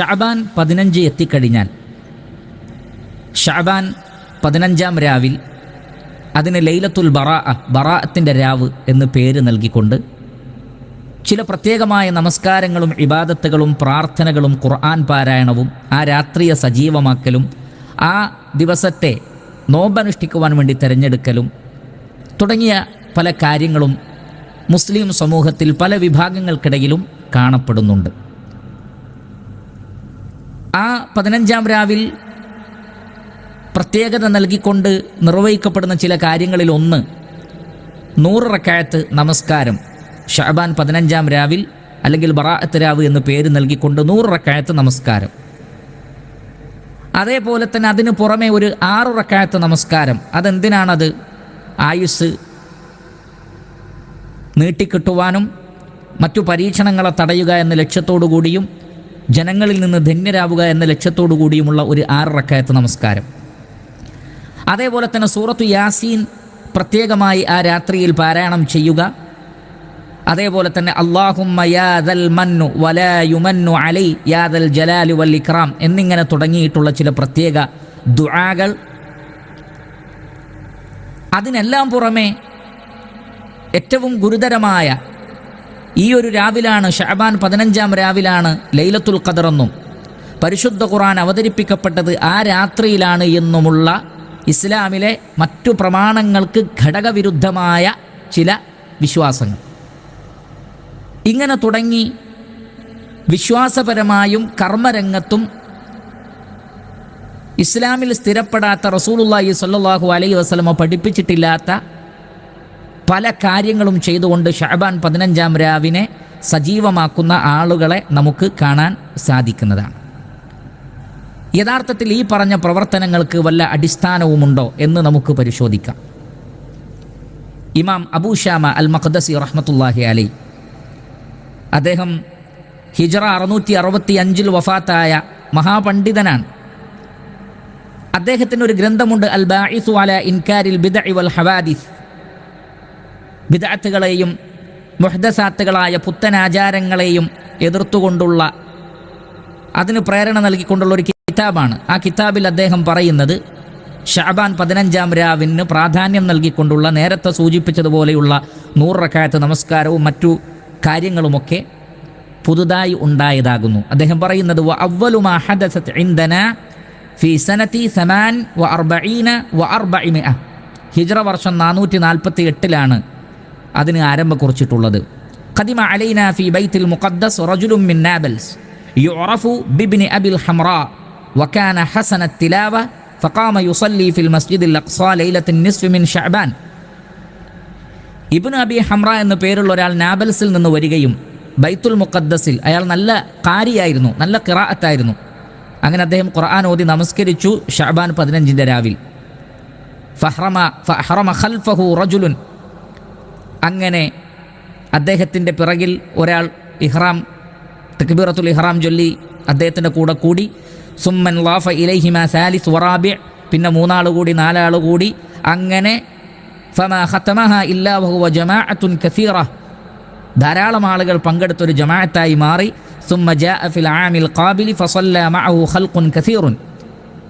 ഷാബാൻ പതിനഞ്ച് എത്തിക്കഴിഞ്ഞാൽ ഷാബാൻ പതിനഞ്ചാം രാവിൽ അതിന് ലൈലത്തുൽ ബറാ ബറാഅത്തിന്റെ രാവ് എന്ന് പേര് നൽകിക്കൊണ്ട് ചില പ്രത്യേകമായ നമസ്കാരങ്ങളും ഇബാദത്തുകളും പ്രാർത്ഥനകളും ഖുർആൻ പാരായണവും ആ രാത്രിയെ സജീവമാക്കലും ആ ദിവസത്തെ നോമ്പനുഷ്ഠിക്കുവാൻ വേണ്ടി തിരഞ്ഞെടുക്കലും തുടങ്ങിയ പല കാര്യങ്ങളും മുസ്ലിം സമൂഹത്തിൽ പല വിഭാഗങ്ങൾക്കിടയിലും കാണപ്പെടുന്നുണ്ട്. ആ പതിനഞ്ചാം രാവിൽ പ്രത്യേകത നൽകിക്കൊണ്ട് നിർവഹിക്കപ്പെടുന്ന ചില കാര്യങ്ങളിൽ ഒന്ന്. നൂറ് റക്കായത്ത് നമസ്കാരം. ഷഹബാൻ പതിനഞ്ചാം രാവിൽ അല്ലെങ്കിൽ ബറാഅത്ത് രാവ് എന്ന് പേര് നൽകിക്കൊണ്ട് നൂറ് റക്കായത്ത് നമസ്കാരം. അതേപോലെ തന്നെ അതിന് പുറമെ ഒരു ആറ് റക്കായത്ത് നമസ്കാരം. അതെന്തിനാണത്? ആയുസ് നീട്ടിക്കിട്ടുവാനും മറ്റു പരീക്ഷണങ്ങളെ തടയുക എന്ന ലക്ഷ്യത്തോടു കൂടിയും ജനങ്ങളിൽ നിന്ന് ധന്യരാവുക എന്ന ലക്ഷ്യത്തോടു കൂടിയുമുള്ള ഒരു ആറ് റക്കായത്ത് നമസ്കാരം. അതേപോലെ തന്നെ സൂറത്തു യാസീൻ പ്രത്യേകമായി ആ രാത്രിയിൽ പാരായണം ചെയ്യുക. അതേപോലെ തന്നെ അള്ളാഹുമ്മ യാദൽ മന്നു അലൈ യാദൽ ജലാലു വൽ എന്നിങ്ങനെ തുടങ്ങിയിട്ടുള്ള ചില പ്രത്യേക ദുആകൾ. അതിനെല്ലാം പുറമെ ഏറ്റവും ഗുരുതരമായ ഈ ഒരു രാവിലാണ് ഷഹബാൻ പതിനഞ്ചാം രാവിലാണ് ലൈലത്തുൽ ഖദറെന്നും പരിശുദ്ധ ഖുറാൻ അവതരിപ്പിക്കപ്പെട്ടത് ആ രാത്രിയിലാണ് എന്നുമുള്ള ഇസ്ലാമിലെ മറ്റു പ്രമാണങ്ങൾക്ക് ഘടകവിരുദ്ധമായ ചില വിശ്വാസങ്ങൾ. ഇങ്ങനെ തുടങ്ങി വിശ്വാസപരമായും കർമ്മരംഗത്തും ഇസ്ലാമിൽ സ്ഥിരപ്പെടാത്ത റസൂലുള്ളാഹി സ്വല്ലല്ലാഹു അലൈഹി വസല്ലമ പഠിപ്പിച്ചിട്ടില്ലാത്ത പല കാര്യങ്ങളും ചെയ്തുകൊണ്ട് ഷഹബാൻ പതിനഞ്ചാം രാവിനെ സജീവമാക്കുന്ന ആളുകളെ നമുക്ക് കാണാൻ സാധിക്കുന്നതാണ്. യഥാർത്ഥത്തിൽ ഈ പറഞ്ഞ പ്രവർത്തനങ്ങൾക്ക് വല്ല അടിസ്ഥാനവുമുണ്ടോ എന്ന് നമുക്ക് പരിശോധിക്കാം. ഇമാം അബൂഷാമ അൽ മഖദസി റഹ്മത്തുല്ലാഹി അലൈ അദ്ദേഹം ഹിജറ അറുന്നൂറ്റി അറുപത്തി അഞ്ചിൽ വഫാത്തായ മഹാപണ്ഡിതനാണ്. അദ്ദേഹത്തിന് ഒരു ഗ്രന്ഥമുണ്ട് അൽ ബാഇസു അല ഇൻകാരിൽ ബിദ ഇവൽ ഹവാദിസ്. ബിദഅത്തുകളെയും മുഹദസാത്തുകളായ പുത്തനാചാരങ്ങളെയും എതിർത്തുകൊണ്ടുള്ള അതിന് പ്രേരണ നൽകിക്കൊണ്ടുള്ള ഒരു കിതാബാണ്. ആ കിതാബിൽ അദ്ദേഹം പറയുന്നത് ഷാബാൻ പതിനഞ്ചാം രാവിന് പ്രാധാന്യം നൽകിക്കൊണ്ടുള്ള നേരത്തെ സൂചിപ്പിച്ചതുപോലെയുള്ള നൂറക്കായത്ത് നമസ്കാരവും മറ്റു കാര്യങ്ങളുമൊക്കെ പുതുതായി ഉണ്ടായതാകുന്നു. അദ്ദേഹം പറയുന്നത് വ അവ്വലുമാ ഹിജ്റ വർഷം നാനൂറ്റി നാൽപ്പത്തി എട്ടിലാണ് അതിന് ആരംഭം കുറിച്ചിട്ടുള്ളത്. ഖദിമ അലൈന ഫി ബൈത്തിൽ മുഖദ്ദസ് റജുലും മിൻ നാബൽസ്. യുറഫു ബിബിൻ അബിൽ ഹംറ. വക്കാന ഹസന തിലാവ. ഫഖാമ യുസല്ലി ഫിൽ മസ്ജിദിൽ അഖ്സ ലൈലത്തിൻ നിസ്ഫ് മിൻ ഷഅബാൻ. ഇബ്നു അബി ഹംറ എന്ന പേരുള്ള ഒരാൾ നാബൽസിൽ നിന്ന് വരികയും ബൈത്തുൽ മുഖദ്ദസിൽ അയാൾ നല്ല കാരിയായിരുന്നു നല്ല കിറാഅത്തായിരുന്നു അങ്ങനെ അദ്ദേഹം ഖുർആൻ ഓതി നമസ്കരിച്ചു ഷഹബാൻ പതിനഞ്ചിന്റെ രാവിൽ. ഫഹ്റമ ഫഹ്റമ ഖൽഫഹു റജുലുൻ അങ്ങനെ അദ്ദേഹത്തിന്റെ പിറകിൽ ഒരാൾ ഇഹ്റാം തക്ബീറത്തുൽ ഇഹ്റാം ചൊല്ലി അദ്ദേഹത്തിന്റെ കൂടെ കൂടി. സുമ്മൻ ലാഫ ഇലൈഹിമ സാലിസ് വറാബി പിന്നെ മൂന്നാൾ കൂടി നാലാൾ കൂടി. അങ്ങനെ ജമാഅത്തുൻ കസീറ. ധാരാളം ആളുകൾ പങ്കെടുത്തൊരു ജമാഅത്തായി മാറി. സുമ്മ ജാഅ ഫിൽ ആമിൽ ഖാബിലി ഫസല്ല ഖൽഖുൻ കസീറുൻ.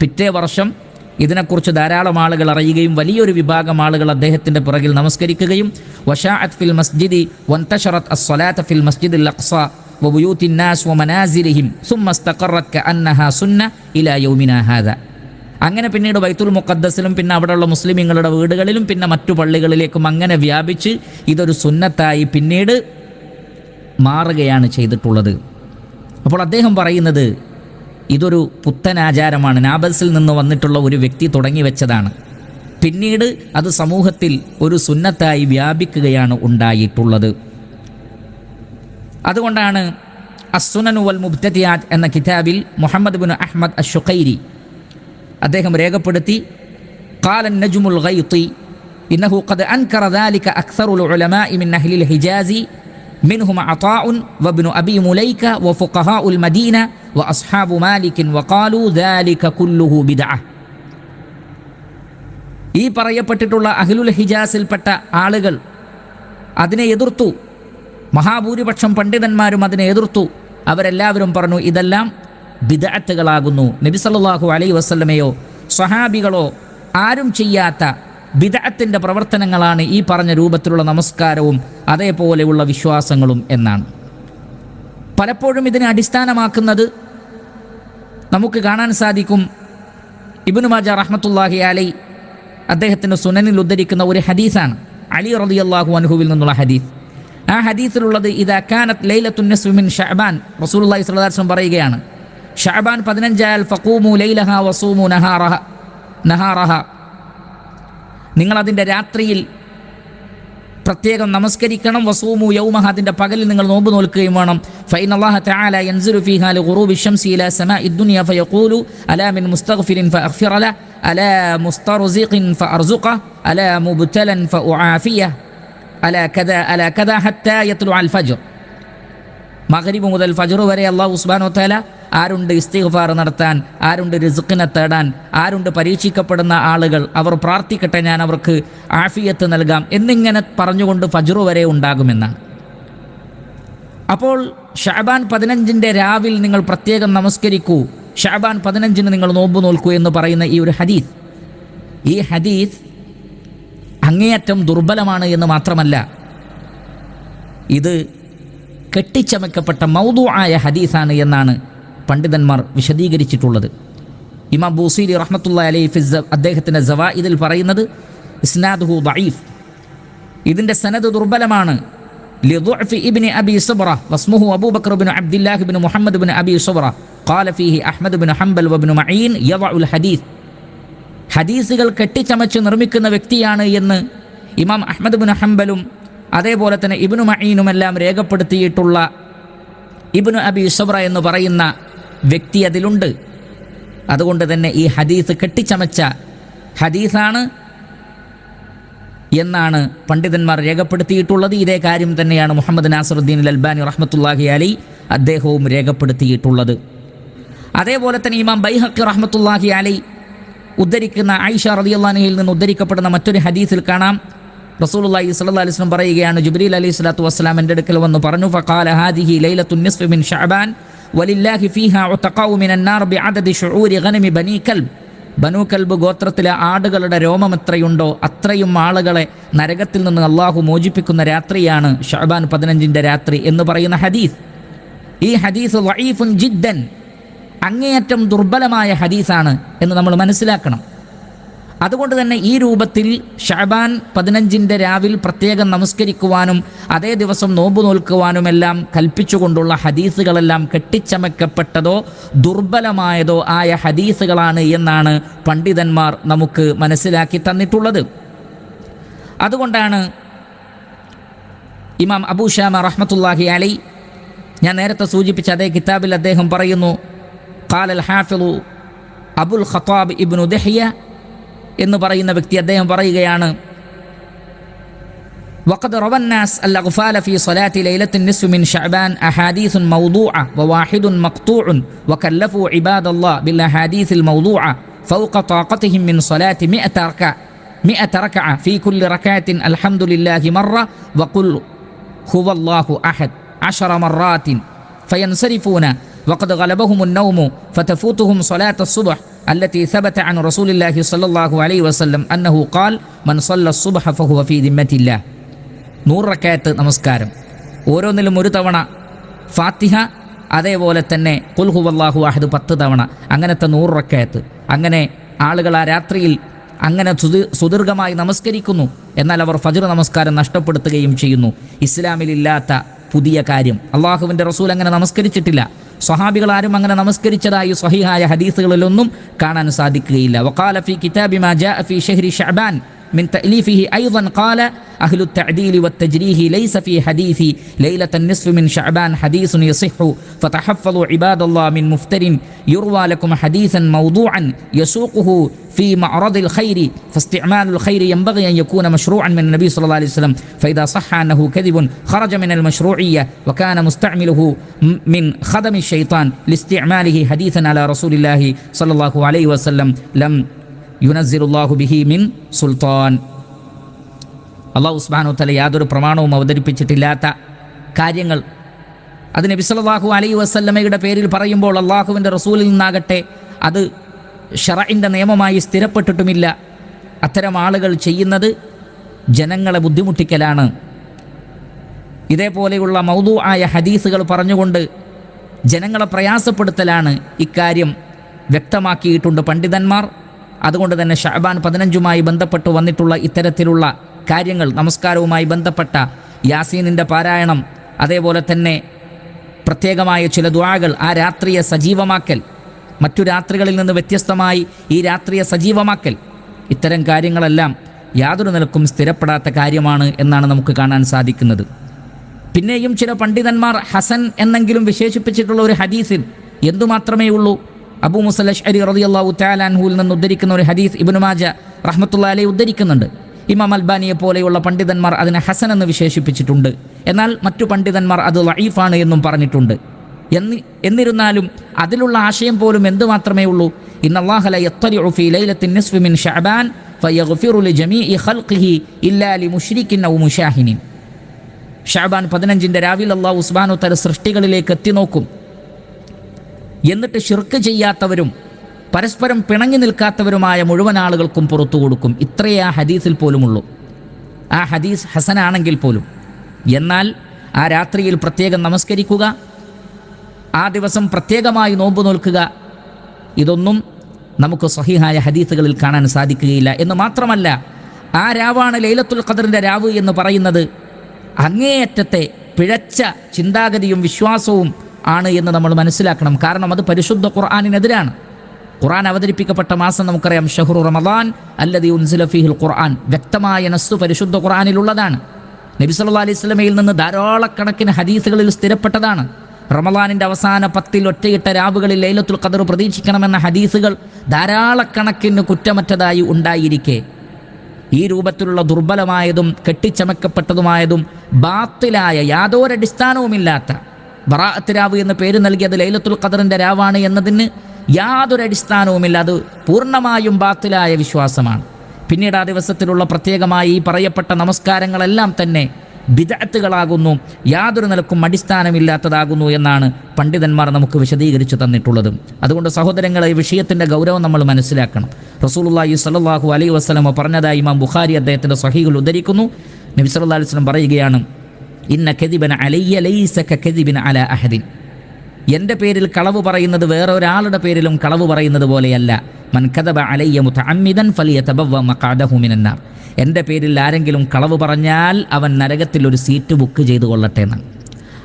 പിറ്റേ വർഷം ഇതിനെക്കുറിച്ച് ധാരാളം ആളുകൾ അറിയുകയും വലിയൊരു വിഭാഗം ആളുകൾ അദ്ദേഹത്തിന്റെ പിറകിൽ നമസ്കരിക്കുകയും വഷാഅത്ത് ഫിൽ മസ്ജിദി വന്തഷറത്ത് അസ്സലാത്ത് ഫിൽ മസ്ജിദ് അഖ്സ അങ്ങനെ പിന്നീട് ബൈത്തുൽ മുഖദ്ദസിലും പിന്നെ അവിടെയുള്ള മുസ്ലിമീങ്ങളുടെ വീടുകളിലും പിന്നെ മറ്റു പള്ളികളിലേക്കും അങ്ങനെ വ്യാപിച്ച് ഇതൊരു സുന്നത്തായി പിന്നീട് മാറുകയാണ് ചെയ്തിട്ടുള്ളത്. അപ്പോൾ അദ്ദേഹം പറയുന്നത് ഇതൊരു പുത്തൻ ആചാരമാണ് നാബൽസിൽ നിന്ന് വന്നിട്ടുള്ള ഒരു വ്യക്തി തുടങ്ങി വെച്ചതാണ് പിന്നീട് അത് സമൂഹത്തിൽ ഒരു സുന്നത്തായി വ്യാപിക്കുകയാണ് ഉണ്ടായിട്ടുള്ളത് അതുകൊണ്ടാണ് അസുനനു വൽ മുബ്തദിയാത്ത് എന്ന കിതാബിൽ മുഹമ്മദ് ബിൻ അഹ്മദ് അഷുഖൈരി അദ്ദേഹം രേഖപ്പെടുത്തി قال النجم الغيطي إنه قد أنكر ذلك أكثر العلماء من أهل الحجاز منهم عطاء وابن أبي مليكة وفقهاء المدينة وأصحاب مالك وقالوا ذلك كله بدعة ഈ പറയപ്പെട്ടിട്ടുള്ള അഹ്ലുൽ ഹിജാസിൽപ്പെട്ട ആളുകൾ അതിനെ എതിർത്തു മഹാഭൂരിപക്ഷം പണ്ഡിതന്മാരും അതിനെ എതിർത്തു അവരെല്ലാവരും പറഞ്ഞു ഇതെല്ലാം ബിദഅത്തുകളാകുന്നു നബി സല്ലല്ലാഹു അലൈഹി വസല്ലമയോ സ്വഹാബികളോ ആരും ചെയ്യാത്ത ബിദഅത്തിന്റെ പ്രവർത്തനങ്ങളാണ് ഈ പറഞ്ഞ രൂപത്തിലുള്ള നമസ്കാരവും അതേപോലെയുള്ള വിശ്വാസങ്ങളും എന്നാണ്. പലപ്പോഴും ഇതിനെ അടിസ്ഥാനമാക്കുന്നത് നമുക്ക് കാണാൻ സാധിക്കും. ഇബ്നു മാജ റഹ്മത്തുല്ലാഹി അലൈ അദ്ദേഹത്തിന്റെ സുനനിൽ ഉദ്ധരിക്കുന്ന ഒരു ഹദീസാണ്. അലി റളിയല്ലാഹു അൻഹുവിൽ നിന്നുള്ള ഹദീസ്. ആ ഹദീസിലുള്ളത് ഇത് അക്കാനത്ത് ഷഹബാൻ റസൂലുള്ളാഹി സ്വല്ലല്ലാഹു അലൈഹി വസല്ലം പറയുകയാണ്. ഷഅബാൻ പതിനഞ്ചായാൽ ഫഖൂമു ലൈലഹ വസൂമു നഹാറഹ നഹാറഹ. നിങ്ങളതിൻ്റെ രാത്രിയിൽ പ്രത്യേകം നമസ്കരിക്കണം വസൂമു യൗമഹ അതിൻ്റെ പകലിൽ നിങ്ങൾ നോമ്പ് നോൽക്കുകയും വേണം ഫൈൻ അള്ളാഹ തആല യൻസിറു ഫീഹാ ലിഗുറൂബി ശംസി ഇലാ സമാഇ ദുനിയ ഫയഖൂലു അലാ മിൻ മുസ്തഗ്ഫിരിൻ ഫഅഗ്ഫിറ ല അലാ മുസ്തർസിഖിൻ ഫഅർസുഖ അലാ മുബ്തലൻ ഫഉആഫിയ അലാ കദ അലാ കദ ഹത്താ യത്ലു അൽ ഫജ്ർ മഗ്രിബ് മുതൽ ഫജ്ർ വരെ അല്ലാഹു സുബ്ഹാനഹു വ തആല ആരുണ്ട് ഇസ്തിഗ്ഫാർ നടത്താൻ ആരുണ്ട് റിസുക്കിനെ തേടാൻ ആരുണ്ട് പരീക്ഷിക്കപ്പെടുന്ന ആളുകൾ അവർ പ്രാർത്ഥിക്കട്ടെ ഞാൻ അവർക്ക് ആഫിയത്ത് നൽകാം എന്നിങ്ങനെ പറഞ്ഞുകൊണ്ട് ഫജ്റു വരെ ഉണ്ടാകുമെന്നാണ്. അപ്പോൾ ഷാബാൻ പതിനഞ്ചിന്റെ രാവിൽ നിങ്ങൾ പ്രത്യേകം നമസ്കരിക്കൂ. ഷാബാൻ പതിനഞ്ചിന് നിങ്ങൾ നോമ്പ് നോൽക്കൂ എന്ന് പറയുന്ന ഈ ഒരു ഹദീസ്. ഈ ഹദീസ് അങ്ങേയറ്റം ദുർബലമാണ് എന്ന് മാത്രമല്ല ഇത് കെട്ടിച്ചമക്കപ്പെട്ട മൗതു ആയ ഹദീസാണ് എന്നാണ് പണ്ഡിതന്മാർ വിശദീകരിച്ചിട്ടുള്ളത് ഇമാം ബൂസീരി റഹ്മത്തുള്ള അലൈ ഫിസ് അദ്ദേഹത്തിൻ്റെ ജവാ ഇതിൽ പറയുന്നത് ഇസ്നാദുഹു ദഈഫ് ഇതിൻ്റെ സനദ് ദുർബലമാണ് لضعف ابن أبي صبرة واسمه أبو بكر بن عبد الله بن محمد بن أبي صبرة قال فيه أحمد بن حنبل وابن معين يضع الحديث ഹദീസുകൾ കെട്ടിച്ചമച്ച് നിർമ്മിക്കുന്ന വ്യക്തിയാണ് എന്ന് ഇമാം അഹ്മദ് ബിൻ ഹംബലും അതേപോലെ തന്നെ ഇബ്നു മഈനുമെല്ലാം രേഖപ്പെടുത്തിയിട്ടുള്ള ഇബ്നു അബി സബ്ര എന്ന് പറയുന്ന വ്യക്തി അതിലുണ്ട്. അതുകൊണ്ട് തന്നെ ഈ ഹദീസ് കെട്ടിച്ചമച്ച ഹദീസാണ് എന്നാണ് പണ്ഡിതന്മാർ രേഖപ്പെടുത്തിയിട്ടുള്ളത്. ഇതേ കാര്യം തന്നെയാണ് മുഹമ്മദ് നാസറുദ്ദീൻ അൽബാനി റഹ്മത്തുല്ലാഹി അലി അദ്ദേഹവും രേഖപ്പെടുത്തിയിട്ടുള്ളത്. അതേപോലെ തന്നെ ഇമാം ബൈഹക്കി റഹ്മത്തുല്ലാഹി അലി ഉദ്ധരിക്കുന്ന ആയിഷ റളിയല്ലാഹുവിൽ നിന്ന് ഉദ്ധരിക്കപ്പെടുന്ന മറ്റൊരു ഹദീസിൽ കാണാം. റസൂലുള്ളാഹി സ്വല്ലല്ലാഹി അലൈഹി വസല്ലം പറയുകയാണ് ജിബ്രീൽ അലൈഹി സ്വലാത്തു വസ്സലാം എന്റെ അടുക്കൽ വന്ന് പറഞ്ഞു ഫഖാല ഹാദിഹി ലൈലത്തുൻ നിസ്ഫി മിൻ വലില്ലാഹി ഫീഹ ഉതഖഉ മിനൻ നാർ ബിഅദദി ശുഊരി ഗനമി ബനീ കൽബ്. ബനു കൽബ് ഗോത്രത്തിലെ ആടുകളുടെ രോമം എത്രയുണ്ടോ അത്രയും ആളുകളെ നരകത്തിൽ നിന്ന് അള്ളാഹു മോചിപ്പിക്കുന്ന രാത്രിയാണ് ഷഅബാൻ പതിനഞ്ചിന്റെ രാത്രി എന്ന് പറയുന്ന ഹദീസ്. ഈ ഹദീസ് വഈഫുൻ ജിദ്ദൻ അങ്ങേയറ്റം ദുർബലമായ ഹദീസാണ് എന്ന് നമ്മൾ മനസ്സിലാക്കണം. അതുകൊണ്ട് തന്നെ ഈ രൂപത്തിൽ ഷാബാൻ പതിനഞ്ചിന്റെ രാവിൽ പ്രത്യേകം നമസ്കരിക്കുവാനും അതേ ദിവസം നോമ്പ് നോൽക്കുവാനുമെല്ലാം കൽപ്പിച്ചുകൊണ്ടുള്ള ഹദീസുകളെല്ലാം കെട്ടിച്ചമയ്ക്കപ്പെട്ടതോ ദുർബലമായതോ ആയ ഹദീസുകളാണ് എന്നാണ് പണ്ഡിതന്മാർ നമുക്ക് മനസ്സിലാക്കി തന്നിട്ടുള്ളത്. അതുകൊണ്ടാണ് ഇമാം അബൂ ഷാമ റഹ്മത്തുല്ലാഹി അലൈ ഞാൻ നേരത്തെ സൂചിപ്പിച്ച അതേ കിതാബിൽ അദ്ദേഹം പറയുന്നു ഖാലൽ ഹാഫിളു അബുൽ ഖത്താബ് ഇബ്നു ദഹിയ എന്ന് പറയുന്ന വ്യക്തി അദ്ദേഹം പറയുകയാണ് وقد روى الناس الأغفال في صلاة ليلة النصف من شعبان أحاديث موضوعة وواحد مقطوع وكلفوا عباد الله بالأحاديث الموضوعة فوق طاقتهم من صلاة مئة ركعة مئة ركعة في كل ركعة الحمد لله مرة وقل هو الله أحد عشر مرات فينصرفون وقد غلبهم النوم فتفوتهم صلاة الصبح التي ثبت عن رسول الله صلى الله عليه وسلم أنه قال من صلى الصبح فهو في ذمة الله നൂറ് റക്കായത്ത് നമസ്കാരം ഓരോന്നിലും ഒരു തവണ ഫാത്തിഹ അതേപോലെ തന്നെ കുൽഹുവല്ലാഹു അഹദ് പത്ത് തവണ അങ്ങനത്തെ നൂറ് റക്കായത്ത് അങ്ങനെ ആളുകൾ ആ രാത്രിയിൽ അങ്ങനെ സുദീ സുദീർഘമായി നമസ്കരിക്കുന്നു എന്നാൽ അവർ ഫജർ നമസ്കാരം നഷ്ടപ്പെടുത്തുകയും ചെയ്യുന്നു ഇസ്ലാമിലില്ലാത്ത പുതിയ കാര്യം അള്ളാഹുവിൻ്റെ റസൂൽ അങ്ങനെ നമസ്കരിച്ചിട്ടില്ല സ്വഹാബികൾ ആരും അങ്ങനെ നമസ്കരിച്ചതായി സ്വഹിഹായ ഹദീസുകളിലൊന്നും കാണാൻ സാധിക്കുകയില്ല. വക്കാലഫി കിതാബി മാജാ ഫി ഷഹ്രി ഷഅബാൻ. من تأليفه أيضا قال أهل التعديل والتجريه ليس في حديث ليلة النصف من شعبان حديث يصح. فتحفظوا عباد الله من مفتر يروى لكم حديثا موضوعا يسوقه في معرض الخير. فاستعمال الخير ينبغي أن يكون مشروعا من النبي صلى الله عليه وسلم. فإذا صح أنه كذب خرج من المشروعية وكان مستعمله من خدم الشيطان لاستعماله حديثا على رسول الله صلى الله عليه وسلم. لم യുനസിറുല്ലാഹു ബിഹി മിൻ സുൽത്താൻ. അള്ളാഹു ഉസ്മാനോ തല യാതൊരു പ്രമാണവും അവതരിപ്പിച്ചിട്ടില്ലാത്ത കാര്യങ്ങൾ. അത് നബി സല്ലല്ലാഹു അലൈഹി വസല്ലമയുടെ പേരിൽ പറയുമ്പോൾ അള്ളാഹുവിന്റെ റസൂലിൽ നിന്നാകട്ടെ അത് ഷറഇന്റെ നിയമമായി സ്ഥിരപ്പെട്ടിട്ടുമില്ല. അത്തരം ആളുകൾ ചെയ്യുന്നത് ജനങ്ങളെ ബുദ്ധിമുട്ടിക്കലാണ്. ഇതേപോലെയുള്ള മൗതു ആയ ഹദീസുകൾ പറഞ്ഞുകൊണ്ട് ജനങ്ങളെ പ്രയാസപ്പെടുത്തലാണ് ഇക്കാര്യം വ്യക്തമാക്കിയിട്ടുണ്ട് പണ്ഡിതന്മാർ. അതുകൊണ്ട് തന്നെ ഷഹബാൻ പതിനഞ്ചുമായി ബന്ധപ്പെട്ട് വന്നിട്ടുള്ള ഇത്തരത്തിലുള്ള കാര്യങ്ങൾ നമസ്കാരവുമായി ബന്ധപ്പെട്ട യാസീനിന്റെ പാരായണം അതേപോലെ തന്നെ പ്രത്യേകമായ ചില ദ്വാകൾ ആ രാത്രിയെ സജീവമാക്കൽ മറ്റു രാത്രികളിൽ നിന്ന് വ്യത്യസ്തമായി ഈ രാത്രിയെ സജീവമാക്കൽ ഇത്തരം കാര്യങ്ങളെല്ലാം യാതൊരു നിലക്കും സ്ഥിരപ്പെടാത്ത കാര്യമാണ് എന്നാണ് നമുക്ക് കാണാൻ സാധിക്കുന്നത്. പിന്നെയും ചില പണ്ഡിതന്മാർ ഹസൻ എന്നെങ്കിലും വിശേഷിപ്പിച്ചിട്ടുള്ള ഒരു ഹദീസിൽ എന്തുമാത്രമേ ഉള്ളൂ അബൂ മുസലഷ് അരി റളിയല്ലാഹു തആലാൻഹുവിൽ നിന്ന് ഉദ്ധരിക്കുന്ന ഒരു ഹദീസ് ഇബ്നു റഹ്മത്തുള്ള അലൈഹി ഉദ്ധരിക്കുന്നുണ്ട്. ഇമാം അൽബാനിയെ പോലെയുള്ള പണ്ഡിതന്മാർ അതിനെ ഹസൻ എന്ന് വിശേഷിപ്പിച്ചിട്ടുണ്ട്. എന്നാൽ മറ്റു പണ്ഡിതന്മാർ അത് വൈഫാണ് എന്നും പറഞ്ഞിട്ടുണ്ട്. എന്നി എന്നിരുന്നാലും അതിലുള്ള ആശയം പോലും എന്തുമാത്രമേ ഉള്ളൂ? ഇന്ന് അള്ളാഹലിന്റെ ഖൽഖിഹി ഇല്ലാ രാവിലെ അള്ളാഹു ഉസ്ബാനു തല സൃഷ്ടികളിലേക്ക് എത്തി നോക്കും. എന്നിട്ട് ഷിർക്ക് ചെയ്യാത്തവരും പരസ്പരം പിണങ്ങി നിൽക്കാത്തവരുമായ മുഴുവൻ ആളുകൾക്കും പുറത്തു കൊടുക്കും. ഇത്രയേ ആ ഹദീസിൽ പോലുമുള്ളൂ. ആ ഹദീസ് ഹസനാണെങ്കിൽ പോലും. എന്നാൽ ആ രാത്രിയിൽ പ്രത്യേകം നമസ്കരിക്കുക ആ ദിവസം പ്രത്യേകമായി നോമ്പ് നോൽക്കുക ഇതൊന്നും നമുക്ക് സഹിഹായ ഹദീസുകളിൽ കാണാൻ സാധിക്കുകയില്ല. എന്ന് മാത്രമല്ല ആ രാവാണ് ലൈലത്തുൽ ഖദറിന്റെ രാവ് എന്ന് പറയുന്നത് അങ്ങേയറ്റത്തെ പിഴച്ച ചിന്താഗതിയും വിശ്വാസവും ആണ് എന്ന് നമ്മൾ മനസ്സിലാക്കണം. കാരണം അത് പരിശുദ്ധ ഖുർആാനിനെതിരാണ്. ഖുർആൻ അവതരിപ്പിക്കപ്പെട്ട മാസം നമുക്കറിയാം ഷഹ്റു റമദാൻ അല്ലതി ഉൻസില ഫീഹിൽ ഖുർആൻ. വ്യക്തമായ നസ്സു പരിശുദ്ധ ഖുർആനിലുള്ളതാണ്. നബി സല്ലാ അലൈഹി സ്വലമയിൽ നിന്ന് ധാരാളക്കണക്കിന് ഹദീസുകളിൽ സ്ഥിരപ്പെട്ടതാണ്. റമദാനിന്റെ അവസാന പത്തിൽ ഒറ്റയിട്ട രാവുകളിൽ ലൈലത്തുൽ ഖദർ പ്രതീക്ഷിക്കണമെന്ന ഹദീസുകൾ ധാരാളക്കണക്കിന് കുറ്റമറ്റതായി ഉണ്ടായിരിക്കെ. ഈ രൂപത്തിലുള്ള ദുർബലമായതും കെട്ടിച്ചമക്കപ്പെട്ടതുമായതും ബാത്തിലായ യാതൊരടിസ്ഥാനവുമില്ലാത്ത ബറാഅത്ത് രാവ് എന്ന് പേര് നൽകിയത് ലൈലത്തുൽ ഖദറിന്റെ രാവാണ് എന്നതിന് യാതൊരു അടിസ്ഥാനവുമില്ല. അത് പൂർണമായും ബാത്തിലായ വിശ്വാസമാണ്. പിന്നീട് ആ ദിവസത്തിലുള്ള പ്രത്യേകമായി ഈ പറയപ്പെട്ട നമസ്കാരങ്ങളെല്ലാം തന്നെ ബിദഅത്തുകളാകുന്നു. യാതൊരു നിലക്കും അടിസ്ഥാനമില്ലാത്തതാകുന്നു എന്നാണ് പണ്ഡിതന്മാർ നമുക്ക് വിശദീകരിച്ചു തന്നിട്ടുള്ളത്. അതുകൊണ്ട് സഹോദരങ്ങളെ ഈ വിഷയത്തിന്റെ ഗൗരവം നമ്മൾ മനസ്സിലാക്കണം. റസൂലുള്ളാഹി സ്വല്ലല്ലാഹു അലൈഹി വസല്ലമ പറഞ്ഞതായി ഇമാം ബുഖാരി അദ്ദേഹത്തിന്റെ സഹികൾ ഉദ്ധരിക്കുന്നു. നബി സല്ലല്ലാഹു അലൈഹി വസല്ലം പറയുകയാണ് ഇന്ന കെതിബൻ അലയ്യ ലൈസ കെതിബിൻ അല അഹദിൻ. എന്റെ പേരിൽ കളവ് പറയുന്നത് വേറൊരാളുടെ പേരിലും കളവ് പറയുന്നത് പോലെയല്ല. മൻ കഥബ അലയ്യ മുതഅമ്മിദൻ ഫലിയ തബവ മിനന്നാർ. എന്റെ പേരിൽ ആരെങ്കിലും കളവ് പറഞ്ഞാൽ അവൻ നരകത്തിൽ ഒരു സീറ്റ് ബുക്ക് ചെയ്തു കൊള്ളട്ടെ എന്നാണ്.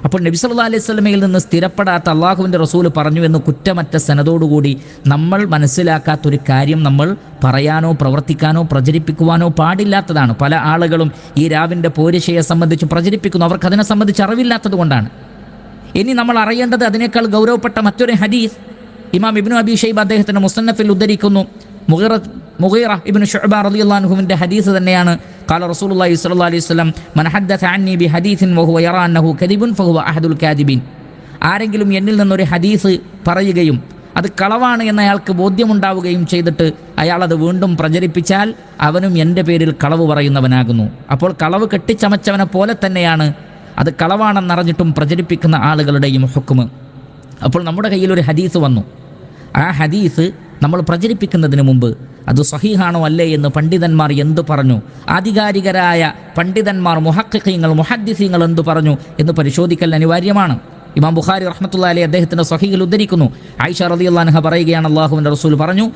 അപ്പോൾ നബി സല്ലല്ലാഹു അലൈഹി സ്വലമയിൽ നിന്ന് സ്ഥിരപ്പെടാത്ത അള്ളാഹുവിന്റെ റസൂൽ പറഞ്ഞു എന്ന് കുറ്റമറ്റ സനതോടുകൂടി നമ്മൾ മനസ്സിലാക്കാത്തൊരു കാര്യം നമ്മൾ പറയാനോ പ്രവർത്തിക്കാനോ പ്രചരിപ്പിക്കുവാനോ പാടില്ലാത്തതാണ്. പല ആളുകളും ഈ രാവിന്റെ പോരിശയെ സംബന്ധിച്ച് പ്രചരിപ്പിക്കുന്നു. അവർക്ക് അതിനെ സംബന്ധിച്ച് അറിവില്ലാത്തത് കൊണ്ടാണ്. ഇനി നമ്മൾ അറിയേണ്ടത് അതിനേക്കാൾ ഗൗരവപ്പെട്ട മറ്റൊരു ഹദീസ്. ഇമാം ഇബിനു അബി ഷൈബ് അദ്ദേഹത്തിന്റെ മുസന്നഫിൽ ഉദ്ധരിക്കുന്നു. മുഗീറ മുഗീറ ഇബ്നു ഷുഹബ റളിയല്ലാഹുവിന്റെ ഹദീസ് തന്നെയാണ്. قال رسول الله صلى الله عليه وسلم من حدث عني بحديث وهو يرى انه كذب فهو احد الكاذبين ആരെങ്കിലും എന്നിൽ നിന്നൊരു ഹദീസ് പറയുകയും അത് കളവാണ് എന്ന് അയാൾക്ക് ബോധ്യമുണ്ടാവുകയും ചെയ്തിട്ട് അയാൾ അത് വീണ്ടും പ്രചരിപ്പിച്ചാൽ അവനും എൻ്റെ പേരിൽ കളവ് പറയുന്നവനാകുന്നു അപ്പോൾ കളവ് കെട്ടിച്ചമച്ചവനെ പോലെ തന്നെയാണ് അത് കളവാണെന്നറിഞ്ഞിട്ടും പ്രചരിപ്പിക്കുന്ന ആളുകളുടെയും ഹുക്കുമ് അപ്പോൾ നമ്മുടെ കയ്യിൽ ഒരു ഹദീസ് വന്നു ആ ഹദീസ് നമ്മൾ പ്രചരിപ്പിക്കുന്നതിന് മുമ്പ് അത് സഹീഹാണോ അല്ലേ എന്ന് പണ്ഡിതന്മാർ എന്തു പറഞ്ഞു? ആധികാരികരായ പണ്ഡിതന്മാർ മുഹക്കിങ്ങൾ മുഹദ്ദിസീങ്ങൾ എന്തു പറഞ്ഞു എന്ന് പരിശോധിക്കൽ അനിവാര്യമാണ്. ഇമാം ബുഖാരി റഹ്മത്തുള്ള അലി അദ്ദേഹത്തിന്റെ സഹിയിൽ ഉദ്ധരിക്കുന്നു. ആയിഷ റളിയല്ലാഹു പറയുകയാണ് അള്ളാഹുവിന്റെ റസൂൽ പറഞ്ഞു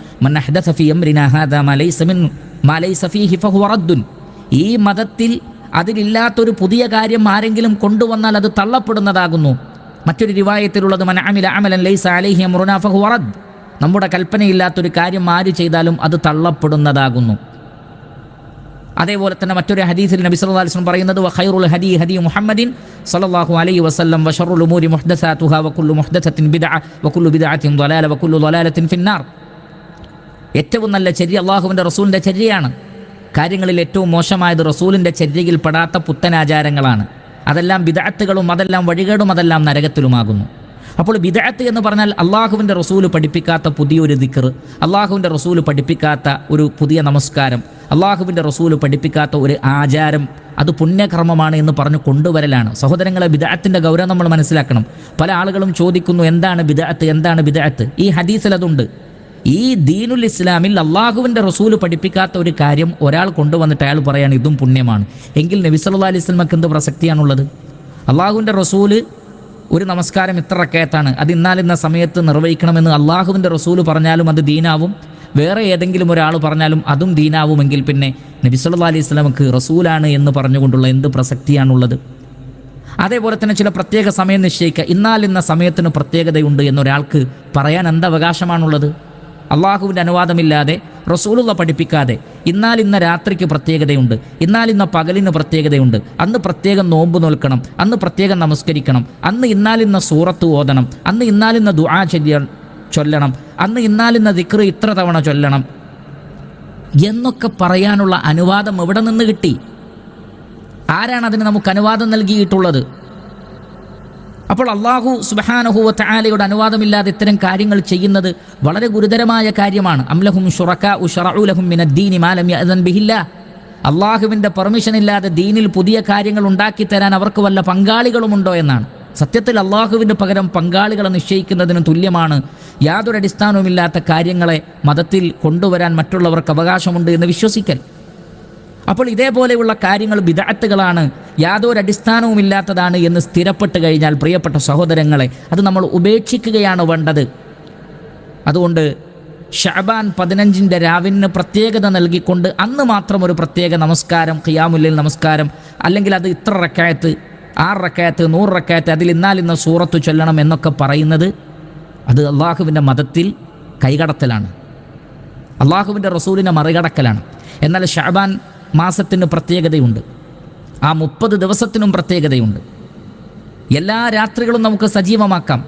ഈ മതത്തിൽ അതിലില്ലാത്തൊരു പുതിയ കാര്യം ആരെങ്കിലും കൊണ്ടുവന്നാൽ അത് തള്ളപ്പെടുന്നതാകുന്നു. മറ്റൊരു രൂപായത്തിലുള്ളത് മൻ അമില അമലൻ ലൈസ അലൈഹി അംറുനാ ഫഹുവ റദ്ദ്. നമ്മുടെ കൽപ്പനയില്ലാത്തൊരു കാര്യം ആര് ചെയ്താലും അത് തള്ളപ്പെടുന്നതാകുന്നു. അതേപോലെ തന്നെ മറ്റൊരു ഹദീസിൽ നബി സല്ലല്ലാഹു അലൈഹി വസല്ലം പറയുന്നത് വഖൈറുൽ ഹദി ഹദി മുഹമ്മദിൻ സല്ലല്ലാഹു അലൈഹി വസല്ലം വശറുൽ ഉമൂരി മുഹ്ദസാതുഹ വകുല്ലു മുഹ്ദസത്തിൻ ബിദ്അ വകുല്ലു ബിദ്അത്തിൻ ളലാല വകുല്ലു ളലാലത്തിൻ ഫിന്നാർ. ഏറ്റവും നല്ല ചര്യ അള്ളാഹുവിന്റെ റസൂലിന്റെ ചര്യയാണ്. കാര്യങ്ങളിൽ ഏറ്റവും മോശമായത് റസൂലിന്റെ ചര്യയിൽപ്പെടാത്ത പുത്തനാചാരങ്ങളാണ്. അതെല്ലാം ബിദഅത്തുകളും അതെല്ലാം വഴികേടും അതെല്ലാം നരകത്തിലുമാകുന്നു. അപ്പോൾ ബിദഅത്ത് എന്ന് പറഞ്ഞാൽ അള്ളാഹുവിന്റെ റസൂൽ പഠിപ്പിക്കാത്ത പുതിയൊരു ദിക്കർ അള്ളാഹുവിന്റെ റസൂൽ പഠിപ്പിക്കാത്ത ഒരു പുതിയ നമസ്കാരം അള്ളാഹുവിന്റെ റസൂൽ പഠിപ്പിക്കാത്ത ഒരു ആചാരം അത് പുണ്യകർമ്മമാണ് എന്ന് പറഞ്ഞ് കൊണ്ടുവരലാണ്. സഹോദരങ്ങളെ ബിദഅത്തിന്റെ ഗൗരവം നമ്മൾ മനസ്സിലാക്കണം. പല ആളുകളും ചോദിക്കുന്നു എന്താണ് ബിദഅത്ത് എന്താണ് ബിദഅത്ത്? ഈ ഹദീസിൽ അതുണ്ട്. ഈ ദീനുൽ ഇസ്ലാമിൽ അള്ളാഹുവിന്റെ റസൂൽ പഠിപ്പിക്കാത്ത ഒരു കാര്യം ഒരാൾ കൊണ്ടുവന്നിട്ട് അയാൾ പറയാണ് ഇതും പുണ്യമാണ്. എങ്കിൽ നബി സല്ലല്ലാഹു അലൈഹി സ്വലമക്ക് എന്ത് പ്രസക്തിയാണുള്ളത്? അള്ളാഹുവിന്റെ റസൂൽ ഒരു നമസ്കാരം ഇത്ര റക്കയത്താണ്. അത് ഇന്നാലിന്ന സമയത്ത് നിർവഹിക്കണമെന്ന് അള്ളാഹുവിന്റെ റസൂൽ പറഞ്ഞാലും അത് ദീനാവും. വേറെ ഏതെങ്കിലും ഒരാൾ പറഞ്ഞാലും അതും ദീനാവുമെങ്കിൽ പിന്നെ നബി സല്ലല്ലാഹു അലൈഹി സ്വലമക്ക് റസൂലാണ് എന്ന് പറഞ്ഞുകൊണ്ടുള്ള എന്ത് പ്രസക്തിയാണുള്ളത്? അതേപോലെ തന്നെ ചില പ്രത്യേക സമയം നിശ്ചയിക്കുക. ഇന്നാലിന്ന സമയത്തിന് പ്രത്യേകതയുണ്ട് എന്നൊരാൾക്ക് പറയാൻ എന്ത് അവകാശമാണുള്ളത്? അള്ളാഹുവിന്റെ അനുവാദമില്ലാതെ റസൂലുള്ള പഠിപ്പിക്കാതെ ഇന്നാൽ ഇന്ന രാത്രിക്ക് പ്രത്യേകതയുണ്ട് ഇന്നാൽ ഇന്ന പകലിന് പ്രത്യേകതയുണ്ട് അന്ന് പ്രത്യേകം നോമ്പ് നോൽക്കണം അന്ന് പ്രത്യേകം നമസ്കരിക്കണം അന്ന് ഇന്നാൽ ഇന്ന സൂറത്ത് ഓതണം അന്ന് ഇന്നാൽ ഇന്ന ദുആ ചൊല്ലിയ ചൊല്ലണം അന്ന് ഇന്നാൽ ഇന്ന ദിക്റ് ഇത്ര തവണ ചൊല്ലണം എന്നൊക്കെ പറയാനുള്ള അനുവാദം എവിടെ നിന്ന് കിട്ടി? ആരാണ് അതിന് നമുക്ക് അനുവാദം നൽകിയിട്ടുള്ളത്? അപ്പോൾ അള്ളാഹു സുബഹാനഹുവ ആലയുടെ അനുവാദമില്ലാതെ ഇത്തരം കാര്യങ്ങൾ ചെയ്യുന്നത് വളരെ ഗുരുതരമായ കാര്യമാണ്. അംലഹും ഷുറക്ക ഉഷറഉലഹും മിനദ്ദീനി മാലം യഅ്ദൻ ബിഹില്ല. അള്ളാഹുവിന്റെ പെർമിഷൻ ഇല്ലാതെ ദീനിൽ പുതിയ കാര്യങ്ങൾ ഉണ്ടാക്കി തരാൻ അവർക്ക് വല്ല പങ്കാളികളുമുണ്ടോ എന്നാണ്. സത്യത്തിൽ അള്ളാഹുവിന്റെ പകരം പങ്കാളികളെ നിശ്ചയിക്കുന്നതിന് തുല്യമാണ്. യാതൊരു അടിസ്ഥാനവുമില്ലാത്ത കാര്യങ്ങളെ മതത്തിൽ കൊണ്ടുവരാൻ മറ്റുള്ളവർക്ക് അവകാശമുണ്ട് എന്ന് വിശ്വസിക്കൽ. അപ്പോൾ ഇതേപോലെയുള്ള കാര്യങ്ങൾ വിദഗ്ധകളാണ് യാതൊരു അടിസ്ഥാനവുമില്ലാത്തതാണ് എന്ന് സ്ഥിരപ്പെട്ട് കഴിഞ്ഞാൽ പ്രിയപ്പെട്ട സഹോദരങ്ങളെ അത് നമ്മൾ ഉപേക്ഷിക്കുകയാണ് വേണ്ടത്. അതുകൊണ്ട് ഷാബാൻ പതിനഞ്ചിന്റെ രാവിന് പ്രത്യേകത നൽകിക്കൊണ്ട് അന്ന് മാത്രം ഒരു പ്രത്യേക നമസ്കാരം ഖിയാമുല്ലിൽ നമസ്കാരം അല്ലെങ്കിൽ അത് ഇത്ര റക്കായത്ത് ആറ് റക്കായത്ത് നൂറ് റക്കായത്ത് അതിൽ ഇന്നാൽ ഇന്ന് സൂറത്ത് ചൊല്ലണം എന്നൊക്കെ പറയുന്നത് അത് അള്ളാഹുവിന്റെ മതത്തിൽ കൈകടത്തലാണ്. അള്ളാഹുവിന്റെ റസൂലിനെ മറികടക്കലാണ്. എന്നാൽ ഷഅബാൻ മാസത്തിന് പ്രത്യേകതയുണ്ട്. ആ മുപ്പത് ദിവസത്തിനും പ്രത്യേകതയുണ്ട്. എല്ലാ രാത്രികളും നമുക്ക് സജീവമാക്കാം.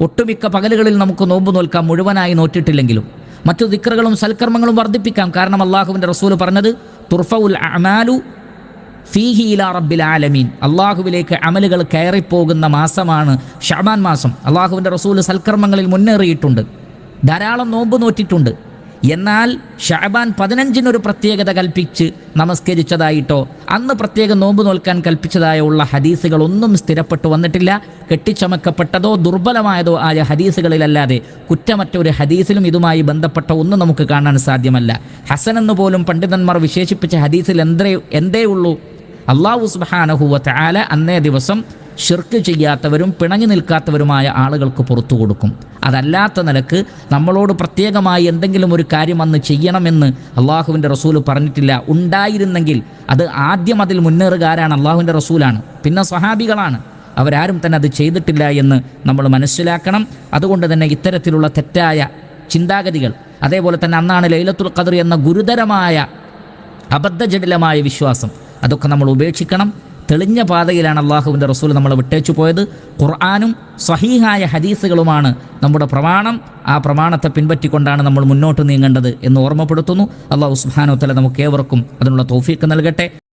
ഒട്ടുമിക്ക പകലുകളിൽ നമുക്ക് നോമ്പ് നോൽക്കാം മുഴുവനായി നോറ്റിട്ടില്ലെങ്കിലും. മറ്റു ദിക്റുകളും സൽക്കർമ്മങ്ങളും വർദ്ധിപ്പിക്കാം. കാരണം അള്ളാഹുവിന്റെ റസൂൽ പറഞ്ഞത് തുർഫഉൽ അമാലു ഫീഹി ഇലാ റബ്ബിൽ ആലമീൻ. അള്ളാഹുവിലേക്ക് അമലുകൾ കയറിപ്പോകുന്ന മാസമാണ് ഷാബാൻ മാസം. അള്ളാഹുവിന്റെ റസൂൽ സൽക്കർമ്മങ്ങളിൽ മുന്നേറിയിട്ടുണ്ട്. ധാരാളം നോമ്പ് നോറ്റിട്ടുണ്ട്. എന്നാൽ ഷാബാൻ പതിനഞ്ചിനൊരു പ്രത്യേകത കൽപ്പിച്ച് നമസ്കരിച്ചതായിട്ടോ അന്ന് പ്രത്യേകം നോമ്പ് നോൽക്കാൻ കൽപ്പിച്ചതായോ ഉള്ള ഹദീസുകൾ ഒന്നും സ്ഥിരപ്പെട്ടു വന്നിട്ടില്ല. കെട്ടിച്ചമക്കപ്പെട്ടതോ ദുർബലമായതോ ആയ ഹദീസുകളിലല്ലാതെ കുറ്റമറ്റ ഒരു ഹദീസിലും ഇതുമായി ബന്ധപ്പെട്ട ഒന്നും നമുക്ക് കാണാൻ സാധ്യമല്ല. ഹസൻ പോലും പണ്ഡിതന്മാർ വിശേഷിപ്പിച്ച ഹദീസിൽ എന്തേ എന്തേ ഉള്ളൂ അള്ളാഹു സുബാനഹുവത്ത് ആല അന്നേ ദിവസം ഷിർക്ക് ചെയ്യാത്തവരും പിണങ്ങി നിൽക്കാത്തവരുമായ ആളുകൾക്ക് പുറത്തു കൊടുക്കും. അതല്ലാത്ത നിലയ്ക്ക് നമ്മളോട് പ്രത്യേകമായി എന്തെങ്കിലും ഒരു കാര്യം അന്ന് ചെയ്യണമെന്ന് അള്ളാഹുവിന്റെ റസൂൽ പറഞ്ഞിട്ടില്ല. ഉണ്ടായിരുന്നെങ്കിൽ അത് ആദ്യം അതിൽ മുന്നേറുകാരാണ് അള്ളാഹുവിന്റെ റസൂലാണ്. പിന്നെ സ്വഹാബികളാണ്. അവരാരും തന്നെ അത് ചെയ്തിട്ടില്ല എന്ന് നമ്മൾ മനസ്സിലാക്കണം. അതുകൊണ്ട് തന്നെ ഇത്തരത്തിലുള്ള തെറ്റായ ചിന്താഗതികൾ അതേപോലെ തന്നെ അന്നാണ് ലൈലത്തുൽ ഖദർ എന്ന ഗുരുതരമായ അബദ്ധജടിലമായ വിശ്വാസം അതൊക്കെ നമ്മൾ ഉപേക്ഷിക്കണം. തെളിഞ്ഞ പാതയിലാണ് അള്ളാഹുവിന്റെ റസൂൽ നമ്മളെ വിട്ടേച്ചു പോയത്. ഖുർആാനും സഹീഹായ ഹദീസുകളുമാണ് നമ്മുടെ പ്രമാണം. ആ പ്രമാണത്തെ പിൻപറ്റിക്കൊണ്ടാണ് നമ്മൾ മുന്നോട്ട് നീങ്ങേണ്ടത് എന്ന് ഓർമ്മപ്പെടുത്തുന്നു. അള്ളാഹു സുബ്ഹാനഹു വ തആല നമുക്ക് ഏവർക്കും അതിനുള്ള തോഫീക്ക് നൽകട്ടെ.